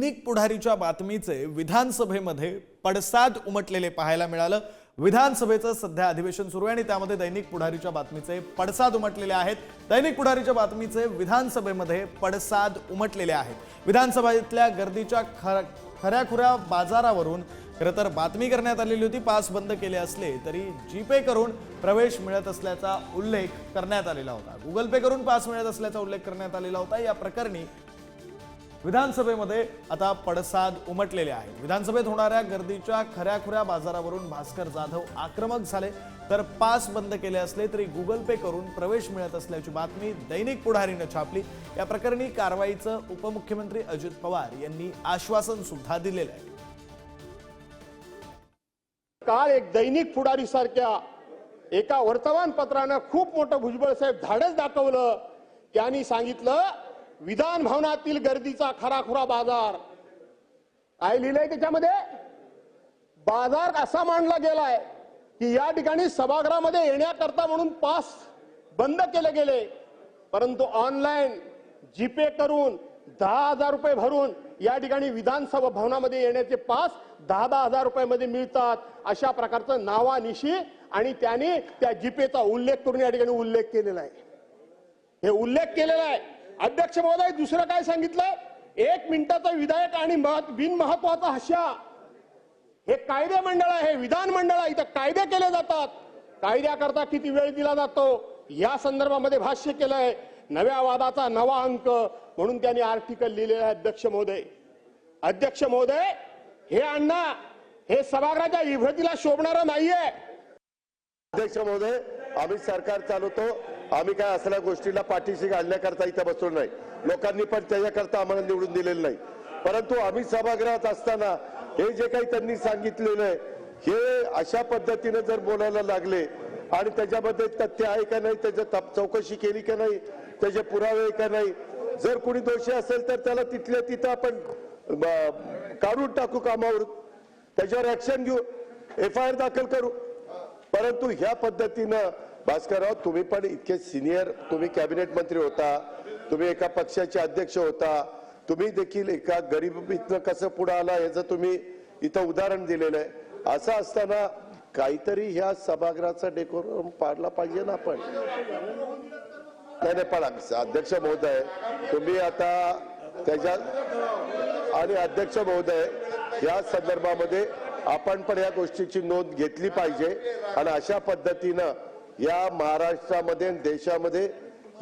दैनिक पुढारीच्या बातमीचे विधानसभेमध्ये पडसाद उमटलेले पाहायला मिळालं. विधानसभेचं सध्या अधिवेशन सुरू आहे आणि त्यामध्ये दैनिक पुढारीच्या बातमीचे पडसाद उमटलेले आहेत. दैनिक पुढारीच्या बातमीचे विधानसभेमध्ये पडसाद उमटलेले आहेत. विधानसभेतल्या गर्दीच्या खर खऱ्याखुऱ्या बाजारावरून खरं तर बातमी करण्यात आलेली होती. पास बंद केले असले तरी जीपे करून प्रवेश मिळत असल्याचा उल्लेख करण्यात आलेला होता. गुगल पे करून पास मिळत असल्याचा उल्लेख करण्यात आलेला होता. या प्रकरणी विधानसभेमध्ये आता पडसाद उमटलेले आहेत. विधानसभेत होणाऱ्या गर्दीच्या खऱ्याखुऱ्या बाजारावरून भास्कर जाधव आक्रमक झाले. तर पास बंद केले असले तरी गुगल पे करून प्रवेश मिळत असल्याची बातमी दैनिक पुढारीनं छापली. या प्रकरणी कारवाईचं उपमुख्यमंत्री अजित पवार यांनी आश्वासन सुद्धा दिलेलं आहे. काल एक दैनिक पुढारी सारख्या एका वर्तमानपत्रानं खूप मोठं भुजबळ साहेब धाडस दाखवलं. त्यांनी सांगितलं विधान भवनातील गर्दीचा खराखुरा बाजार. काय लिहिलंय त्याच्यामध्ये? बाजार असा मांडला गेलाय की या ठिकाणी सभागृहामध्ये येण्याकरता म्हणून पास बंद केले गेले. परंतु ऑनलाईन जीपे करून दहा हजार रुपये भरून या ठिकाणी विधानसभा भवनामध्ये येण्याचे पास दहा दहा हजार रुपयामध्ये मिळतात अशा प्रकारचं नावानिशी आणि त्याने त्या जीपेचा उल्लेख करून या ठिकाणी उल्लेख केलेला आहे. हे उल्लेख केलेला आहे. अध्यक्ष महोदय दुसरं काय सांगितलं? एक मिनिटाचा विधायक आणि बिनमहत्वाचा हशा हे कायदे मंडळ आहे विधान मंडळ आहे इथं कायदे केले जातात. कायद्याकरता किती वेळ दिला जातो? या संदर्भामध्ये भाष्य केलंय नव्या वादाचा नवा अंक म्हणून त्यांनी आर्टिकल लिहिलेलं आहे अध्यक्ष महोदय. अध्यक्ष महोदय हे अण्णा हे सभागृहाच्या विभ्रतीला शोभणारं नाहीये. अध्यक्ष महोदय आम्ही सरकार चालवतो. आम्ही काय असल्या गोष्टीला पाठीशी घालण्याकरता इथं बसलो नाही. लोकांनी पण त्याच्याकरता आम्हाला निवडून दिलेलं नाही. परंतु आम्ही सभागृहात असताना हे जे काही त्यांनी सांगितलेलं आहे हे अशा पद्धतीने जर बोलायला लागले आणि त्याच्यामध्ये तथ्य आहे का नाही त्याच्या तप- चौकशी केली का नाही त्याचे पुरावे आहे का नाही जर कोणी दोषी असेल तर त्याला तिथल्या तिथं आपण काढून टाकू कामावर त्याच्यावर ऍक्शन घेऊ. एफ आय आर दाखल करू. परंतु ह्या पद्धतीनं भास्करराव तुम्ही पण इतके सिनियर तुम्ही कॅबिनेट मंत्री होता तुम्ही एका पक्षाचे अध्यक्ष होता तुम्ही देखील एका गरीबीतनं कसं पुढे आला याचं तुम्ही इथं उदाहरण दिलेलं आहे. असं असताना काहीतरी ह्या सभागृहाचा डेकोरम पाडला पाहिजे ना आपण? नाही नाही पण अध्यक्ष महोदय तुम्ही आता त्याच्या आणि अध्यक्ष महोदय या संदर्भामध्ये आपण पण या गोष्टीची नोंद घेतली पाहिजे. आणि अशा पद्धतीनं या महाराष्ट्रामध्ये देशामध्ये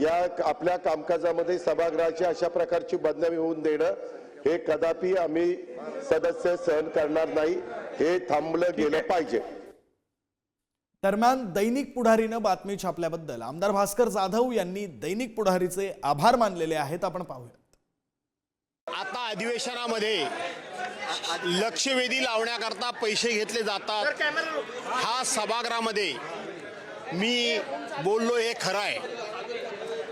या आपल्या कामकाजामध्ये सभागृहाची अशा प्रकारची बदनामी होऊन देणं हे कदापि आम्ही सदस्य सहन करणार नाही. हे थांबलं गेलं पाहिजे. दरम्यान दैनिक पुढारीनं बातमी छापल्याबद्दल आमदार भास्कर जाधव यांनी दैनिक पुढारीचे आभार मानलेले आहेत. आपण पाहूयात. आता अधिवेशनामध्ये लक्षवेधी लावण्याकरता पैसे घेतले जातात. हा सभागृहामध्ये मी बोललो हे खरं आहे.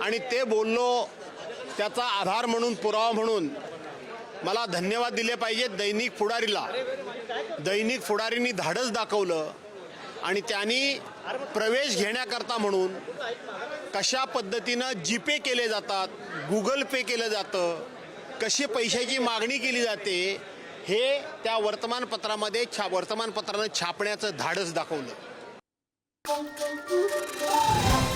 आणि ते बोललो त्याचा आधार म्हणून पुरावा म्हणून मला धन्यवाद दिले पाहिजेत दैनिक पुढारीला. दैनिक पुढारींनी धाडस दाखवलं आणि त्यांनी प्रवेश घेण्याकरता म्हणून कशा पद्धतीनं जीपे केले जातात गुगल पे केलं जातं कशी पैशाची मागणी केली जाते हे त्या वर्तमानपत्रामध्ये छा वर्तमानपत्रानं छापण्याचं धाडस दाखवलं. Bom, bom, bom, bom.